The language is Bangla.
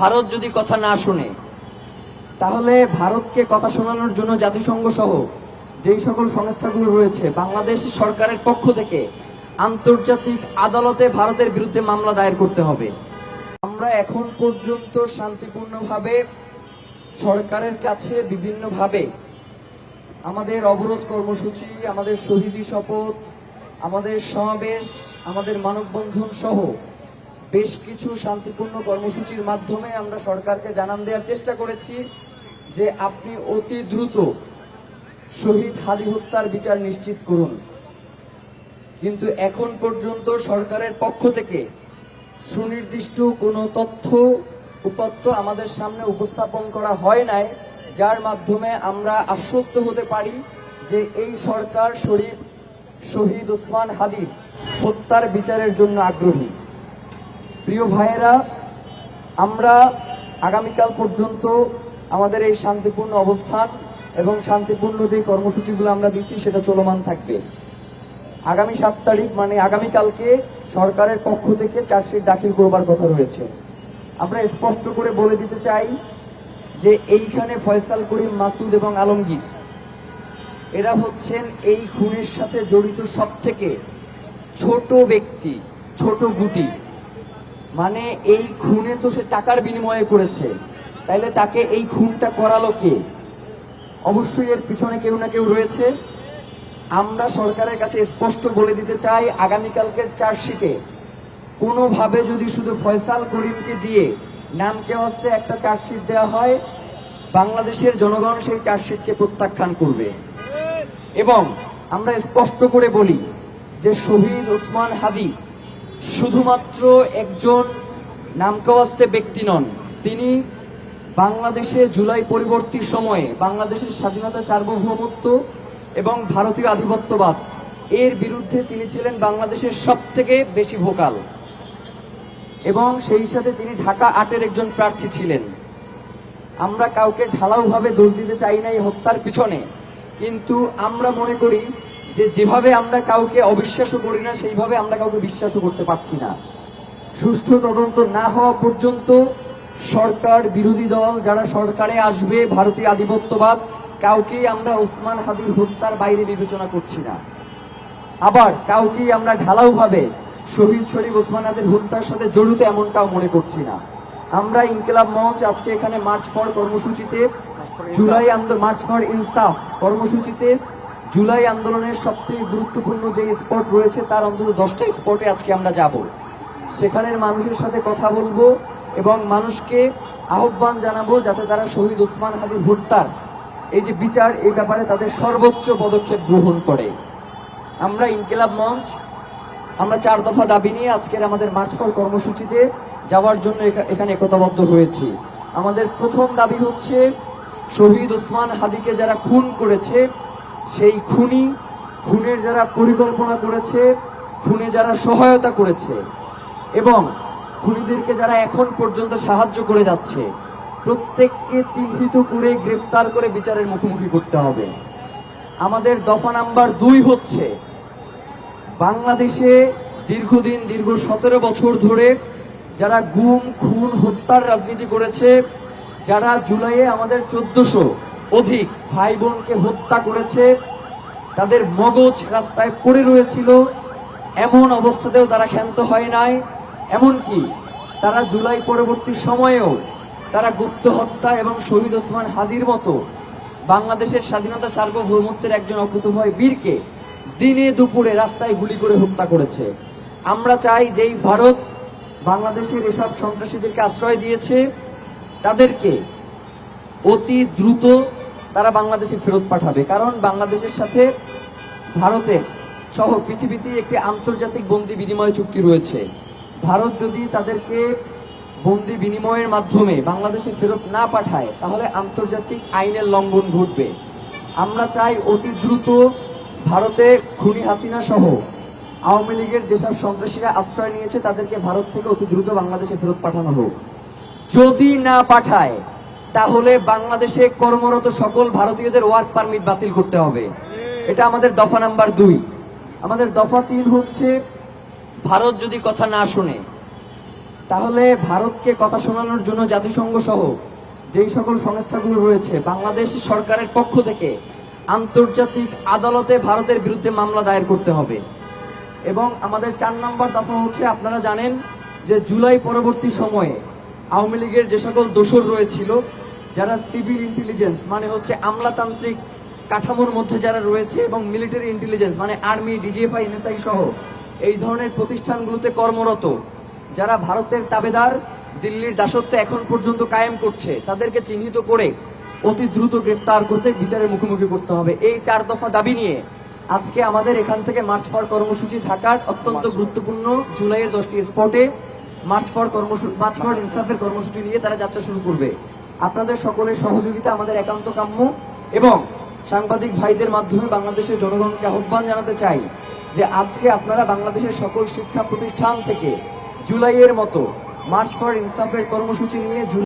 ভারত যদি কথা না শুনে, তাহলে ভারতকে কথা শোনানোর জন্য জাতিসংঘ সহ যেই সকল সংস্থাগুলো রয়েছে, বাংলাদেশ সরকারের পক্ষ থেকে আন্তর্জাতিক আদালতে ভারতের বিরুদ্ধে মামলা দায়ের করতে হবে। আমরা এখন পর্যন্ত শান্তিপূর্ণভাবে সরকারের কাছে বিভিন্নভাবে আমাদের অবরোধ কর্মসূচি, আমাদের শহীদী শপথ, আমাদের সমাবেশ, আমাদের মানববন্ধন সহ বেশ কিছু শান্তিপূর্ণ কর্মসূচির মাধ্যমে আমরা সরকারকে জানান দেওয়ার চেষ্টা করেছি যে আপনি অতি দ্রুত শহীদ হাদি হত্যার বিচার নিশ্চিত করুন। কিন্তু এখন পর্যন্ত সরকারের পক্ষ থেকে সুনির্দিষ্ট কোনো তথ্য, উপাত্ত আমাদের সামনে উপস্থাপন করা হয় নাই, যার মাধ্যমে আমরা আশ্বস্ত হতে পারি যে এই সরকার শরীফ শহীদ ওসমান হাদির হত্যার বিচারের জন্য আগ্রহী। প্রিয় ভাইয়েরা, আমরা আগামীকাল পর্যন্ত আমাদের এই শান্তিপূর্ণ অবস্থান এবং শান্তিপূর্ণ যে কর্মসূচিগুলো আমরা দিচ্ছি, সেটা চলমান থাকবে। আগামী সাত তারিখ মানে আগামীকালকে সরকারের পক্ষ থেকে চার্জশিট দাখিল করবার কথা রয়েছে। আমরা স্পষ্ট করে বলে দিতে চাই যে এইখানে ফয়সাল করিম মাসুদ এবং আলমগীর, এরা হচ্ছেন এই খুনের সাথে জড়িত সব থেকে ছোট ব্যক্তি, ছোট গুটি। মানে এই খুনে তো সে টাকার বিনিময়ে করেছে। তাইলে তাকে এই খুনটা করালো কে? অবশ্যই এর পিছনে কেউ না কেউ রয়েছে। আমরা সরকারের কাছে স্পষ্ট বলে দিতে চাই আগামীকালকের চার্জশিটে। কোনোভাবে যদি শুধু ফয়সাল করিমকে দিয়ে নামকে অস্তে একটা চার্জশিট দেওয়া হয়, বাংলাদেশের জনগণ সেই চার্জশিটকে প্রত্যাখ্যান করবে। এবং আমরা স্পষ্ট করে বলি যে শহীদ ওসমান হাদি শুধুমাত্র একজন নামকাওয়াস্তে ব্যক্তি নন, তিনি বাংলাদেশে জুলাই পরিবর্তীর সময়ে বাংলাদেশের স্বাধীনতা সার্বভৌমত্ব এবং ভারতীয় আধিপত্যবাদ, এর বিরুদ্ধে তিনি ছিলেন বাংলাদেশের সব থেকে বেশি ভোকাল। এবং সেই সাথে তিনি ঢাকা আটের একজন প্রার্থী ছিলেন। আমরা কাউকে ঢালাওভাবে দোষ দিতে চাই না এই হত্যার পিছনে, কিন্তু আমরা মনে করি যে যেভাবে আমরা কাউকে অবিশ্বাসও করি না, সেইভাবে আমরা কাউকে বিশ্বাসও করতে পারছি না। সুষ্ঠু তদন্ত না হওয়া পর্যন্ত সরকার, বিরোধী দল যারা সরকারে আসবে ভারতীয় আধিপত্যবাদ, কাউকেই আমরা ওসমান হাদির হত্যার বাইরে বিবেচনা করছি না। আবার কাউকেই আমরা ঢালাওভাবে শহীদ শরীফ ওসমান হাদির হত্যার সাথে জড়িত এমনটাও মনে করছি না। আমরা ইনকিলাব মঞ্চ আজকে এখানে মার্চ ফর কর্মসূচিতে, জুলাই আন্দোলন মার্চ ফর ইনসাফ কর্মসূচিতে জুলাই আন্দোলনের সবথেকে গুরুত্বপূর্ণ যে স্পট রয়েছে, তার অন্তত দশটা স্পটে আজকে আমরা যাব। সেখানের মানুষের সাথে কথা বলব এবং মানুষকে আহ্বান জানাব যাতে তারা শহীদ ওসমান হাদির হত্যার এই যে বিচার, এই ব্যাপারে তাদের সর্বোচ্চ পদক্ষেপ গ্রহণ করে। আমরা ইনকিলাব মঞ্চ, আমরা চার দফা দাবি নিয়ে আজকের আমাদের মার্চ কর্মসূচিতে যাওয়ার জন্য এখা- এখানে একতাবদ্ধ হয়েছি। আমাদের প্রথম দাবি হচ্ছে, শহীদ ওসমান হাদিকে যারা খুন করেছে সেই খুনি, খুনের যারা পরিকল্পনা করেছে, খুনে যারা সহায়তা করেছে, এবং খুনিদেরকে যারা এখন পর্যন্ত সাহায্য করে যাচ্ছে, প্রত্যেককে চিহ্নিত করে, গ্রেফতার করে বিচারের মুখোমুখি করতে হবে। আমাদের দফা নাম্বার দুই হচ্ছে, বাংলাদেশে দীর্ঘদিন, দীর্ঘ সতেরো বছর ধরে যারা গুম, খুন, হত্যার রাজনীতি করেছে, যারা জুলাইয়ে আমাদের চোদ্দশো অধিক ভাই বোনকে হত্যা করেছে, তাদের মগজ রাস্তায় পড়ে রয়েছিল, এমন অবস্থাতেও তারা ক্ষান্ত হয় নাই, এমনকি তারা জুলাই পরবর্তী সময়েও তারা গুপ্ত হত্যা এবং শহীদ ওসমান হাদির মতো বাংলাদেশের স্বাধীনতা সার্বভৌমত্বের একজন অকুতভয় বীরকে দিনে দুপুরে রাস্তায় গুলি করে হত্যা করেছে। আমরা চাই যেই ভারত বাংলাদেশের এসব সন্ত্রাসীদেরকে আশ্রয় দিয়েছে, তাদেরকে অতি দ্রুত তারা বাংলাদেশে ফেরত পাঠাবে। কারণ বাংলাদেশের সাথে ভারতের সহ পৃথিবীতে একটি আন্তর্জাতিক বন্দি বিনিময় চুক্তি রয়েছে। ভারত যদি তাদেরকে বন্দি বিনিময়ের মাধ্যমে বাংলাদেশে ফেরত না পাঠায়, তাহলে আন্তর্জাতিক আইনের লঙ্ঘন ঘটবে। আমরা চাই অতি দ্রুত ভারতে খুনি হাসিনা সহ আওয়ামী লীগের যেসব সন্ত্রাসীরা আশ্রয় নিয়েছে, তাদেরকে ভারত থেকে অতি দ্রুত বাংলাদেশে ফেরত পাঠানো হোক। যদি না পাঠায় তাহলে বাংলাদেশে কর্মরত সকল ভারতীয়দের ওয়ার্ক পারমিট বাতিল করতে হবে। এটা আমাদের দফা নাম্বার দুই। আমাদের দফা তিন হচ্ছে, ভারত যদি কথা না শুনে, তাহলে ভারতকে কথা শোনানোর জন্য জাতিসংঘ সহ যেই সকল সংস্থাগুলো রয়েছে, বাংলাদেশ সরকারের পক্ষ থেকে আন্তর্জাতিক আদালতে ভারতের বিরুদ্ধে মামলা দায়ের করতে হবে। এবং আমাদের চার নম্বর দফা হচ্ছে, আপনারা জানেন যে জুলাই পরবর্তী সময়ে আওয়ামী লীগের যে সকল দোসর রয়েছিল যারা সিভিল ইন্টেলিজেন্স মানে হচ্ছে আমলাতান্ত্রিক কাঠামোর মধ্যে যারা রয়েছে এবং মিলিটারি ইন্টেলিজেন্স মানে আর্মি ডিজিএফআই এনএসআই সহ এই ধরনের প্রতিষ্ঠানগুলোতে কর্মরত যারা ভারতের তাবেদার দিল্লির দাসত্ব এখন পর্যন্ত কায়েম করছে তাদেরকে চিহ্নিত করে অতি দ্রুত গ্রেফতার করতে বিচারের মুখোমুখি করতে হবে। এই চার দফা দাবি নিয়ে আজকে আমাদের এখান থেকে মার্চ ফর কর্মসূচি ঢাকার অত্যন্ত গুরুত্বপূর্ণ জুলাইয়ের দশটি স্পটে মার্চ ফর ইনসাফের কর্মসূচি নিয়ে তারা যাত্রা শুরু করবে। আপনাদের সকলের সহযোগিতা আমাদের একান্ত কাম্য এবং সাংবাদিক ভাইদের মাধ্যমে বাংলাদেশের জনগণকে আহ্বান জানাতে চাই যে আজকে আপনারা বাংলাদেশের সকল শিক্ষা প্রতিষ্ঠান থেকে জুলাইয়ের মতো মার্চ ফর ইনসাফের কর্মসূচি নিয়ে